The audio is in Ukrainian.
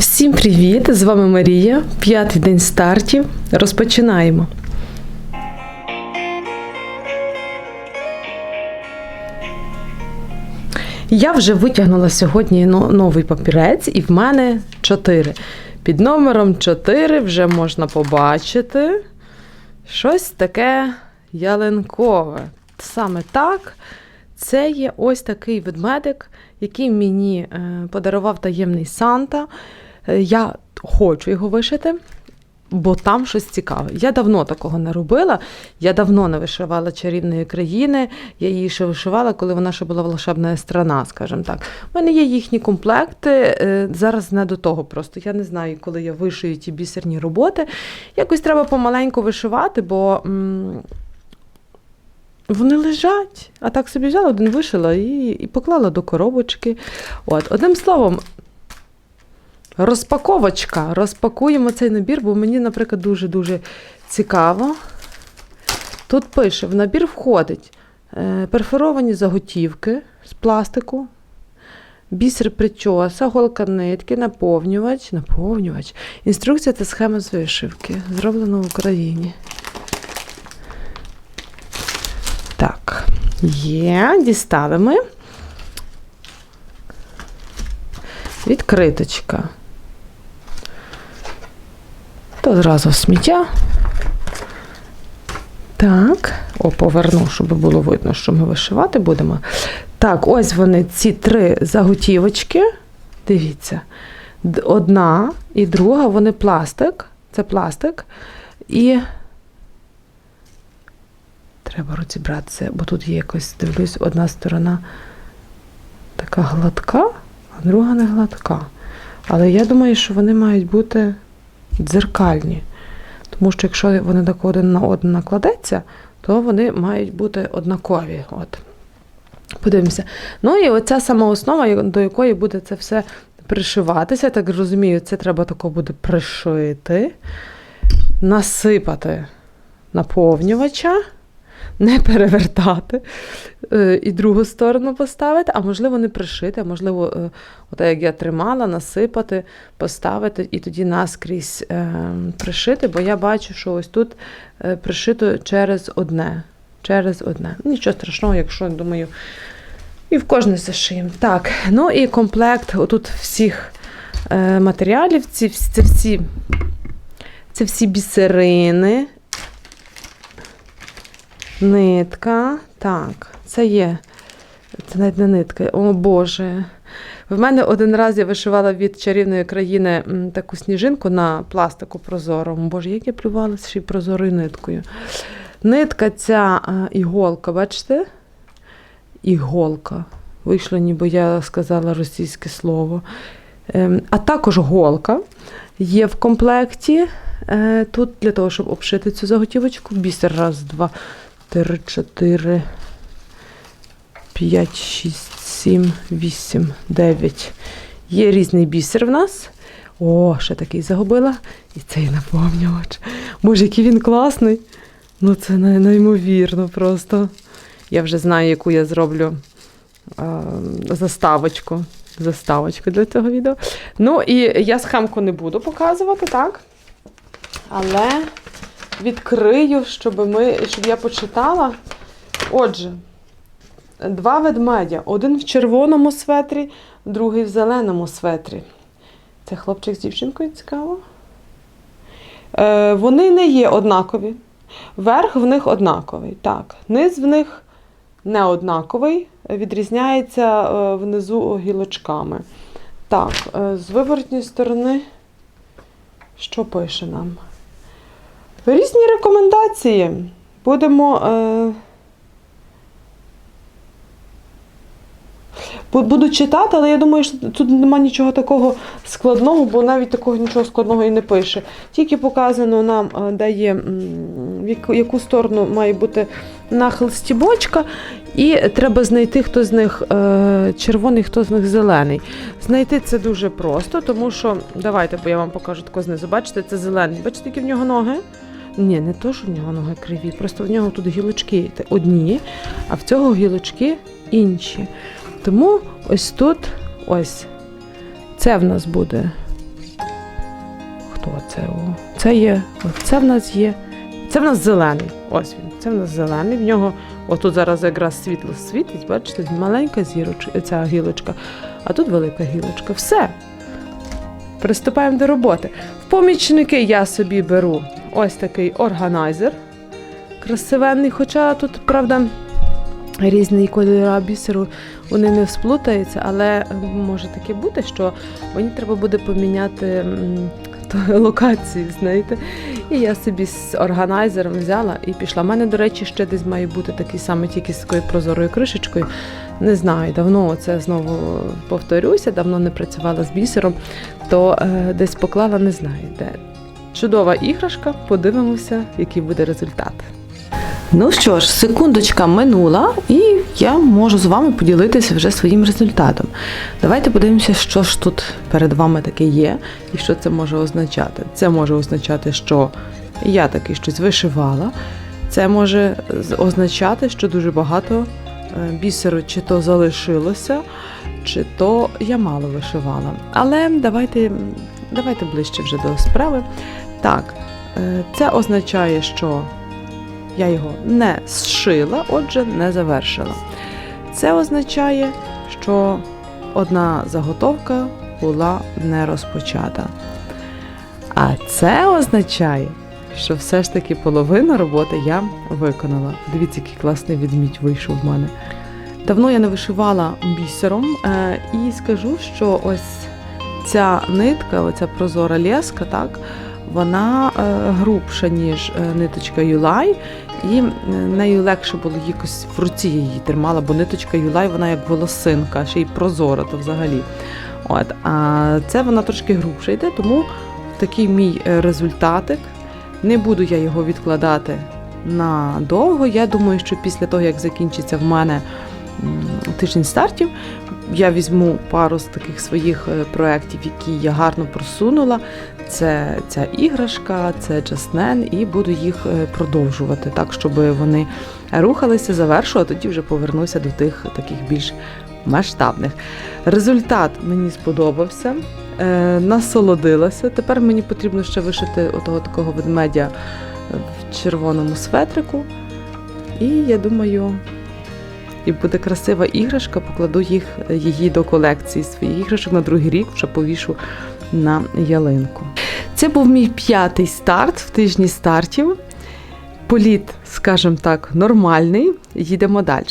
Всім привіт! З вами Марія. П'ятий день стартів. Розпочинаємо. Я вже витягнула сьогодні новий папірець, і в мене 4. Під номером 4 вже можна побачити щось таке ялинкове. Саме так, це є ось такий ведмедик, який мені е, подарував таємний Санта. Е, Я хочу його вишити, бо там щось цікаве. Я давно такого не робила. Я давно не вишивала чарівної країни. Я її ще вишивала, коли вона ще була волшебна страна, скажімо так. У мене є їхні комплекти. е, Зараз не до того. Просто я не знаю, коли я вишию ті бісерні роботи. Якось треба помаленьку вишивати, бо. м, вони лежать, а так собі взяла, один вишила і, і поклала до коробочки. От, одним словом, розпаковочка. Розпакуємо цей набір, бо мені, наприклад, дуже-дуже цікаво. Тут пише: в набір входить е, перфоровані заготівки з пластику, бісер причоса, голка нитки, наповнювач, наповнювач, інструкція та схема з вишивки, зроблено в Україні. Так, є, дістали ми. Відкриточка. То зразу сміття. Так, о, поверну, щоб було видно, що ми вишивати будемо. Так, ось вони, ці три заготівочки. Дивіться. Одна і друга, вони пластик. Це пластик. І треба розібратися, бо тут є якось, дивлюсь, одна сторона така гладка, а друга не гладка. Але я думаю, що вони мають бути дзеркальні. Тому що якщо вони так один на один накладеться, то вони мають бути однакові. От. Подивимося. Ну і оця сама основа, до якої буде це все пришиватися. Я Так розумію, це треба тако буде пришити, насипати наповнювача, не перевертати, е, і другу сторону поставити, а можливо не пришити, а можливо, е, отак як я тримала, насипати, поставити і тоді наскрізь е, пришити, бо я бачу, що ось тут пришито через одне. Через одне. Нічого страшного, якщо думаю, і в кожне зашиємо. Так, ну і комплект отут всіх матеріалів, ці, це всі, це всі бісерини, нитка. Так, це є. Це навіть не нитка. О Боже. В мене один раз я вишивала від чарівної країни таку сніжинку на пластику прозорому. Боже, як я плювалася ще й прозорою ниткою. Нитка ця іголка, бачите? Іголка. Вийшло, ніби я сказала російське слово. Ем, а також голка є в комплекті. Е, тут для того, щоб обшити цю заготівочку. Бісер. Раз, два, три, чотири, п'ять, шість, сім, вісім, дев'ять. Є різний бісер в нас. О, ще такий загубила. І цей наповнювач. Боже, який він класний. Ну, це неймовірно просто. Я вже знаю, яку я зроблю е, заставочку. Заставочку для цього відео. Ну, і я схемку не буду показувати, так? Але відкрию, щоб, ми, щоб я почитала. Отже, два ведмедя. Один в червоному светрі, другий в зеленому светрі. Це хлопчик з дівчинкою цікаво. Е, вони не є однакові. Верх в них однаковий. Так, низ в них не однаковий, відрізняється е, внизу гілочками. Так, е, з виворотньої сторони, що пише нам? Різні рекомендації. Будемо. Е, Буду читати, але я думаю, що тут немає нічого такого складного, бо навіть такого нічого складного і не пише. Тільки показано нам, е, де є, в яку сторону має бути нахил стібочка, і треба знайти, хто з них е, червоний, хто з них зелений. Знайти це дуже просто, тому що давайте, бо я вам покажу тако знизу. Бачите, це зелений. Бачите, які в нього ноги? Ні, не то, що в нього ноги криві, просто в нього тут гілочки одні, а в цього гілочки інші. Тому ось тут, ось, це в нас буде хто це? Це є. Це в нас є. Це в нас зелений. Ось він. Це в нас зелений. В нього отут зараз якраз світло світить, бачите, маленька зірочка, ця гілочка, а тут велика гілочка. Все. Приступаємо до роботи. В помічники я собі беру ось такий органайзер красивенний, хоча тут, правда, різний кольор бісеру вони не сплутаються, але е, може таке бути, що мені треба буде поміняти локацію, знаєте. І я собі з органайзером взяла і пішла. У мене, до речі, ще десь має бути такий самий, тільки з такою прозорою кришечкою. Не знаю, давно це знову повторюся, давно не працювала з бісером, то е, десь поклала, не знаю де. Чудова іграшка, подивимося, який буде результат. Ну що ж, секундочка минула, і я можу з вами поділитися вже своїм результатом. Давайте подивимося, що ж тут перед вами таке є і що це може означати. Це може означати, що я таки щось вишивала. Це може означати, що дуже багато е, бісеру чи то залишилося, чи то я мало вишивала. Але давайте, давайте ближче вже до справи. Так, е, це означає, що я його не зшила, отже, не завершила. Це означає, що одна заготовка була не розпочата. А це означає, що все ж таки половину роботи я виконала. Дивіться, який класний відмідь вийшов в мене. Давно я не вишивала бісером, е, і скажу, що ось ця нитка, оця прозора леска, так, вона е, грубша, ніж е, ниточка Юлай, і нею легше було якось в руці її тримала, бо ниточка Юлай, вона як волосинка, ще й прозора, то взагалі. От, а це вона трошки грубша йде, тому такий мій е, результатик. Не буду я його відкладати надовго. Я думаю, що після того, як закінчиться в мене тиждень стартів, я візьму пару з таких своїх е, проєктів, які я гарно просунула. Це ця іграшка, це Джаснен, і буду їх е, продовжувати так, щоб вони рухалися, завершу, а тоді вже повернуся до тих таких більш масштабних. Результат мені сподобався, е, насолодилася. Тепер мені потрібно ще вишити отого такого ведмедя в червоному светрику. І я думаю, і буде красива іграшка, покладу їх, її до колекції своїх іграшок на другий рік, вже повішу на ялинку. Це був мій п'ятий старт в тижні стартів. Політ, скажімо так, нормальний. Їдемо далі.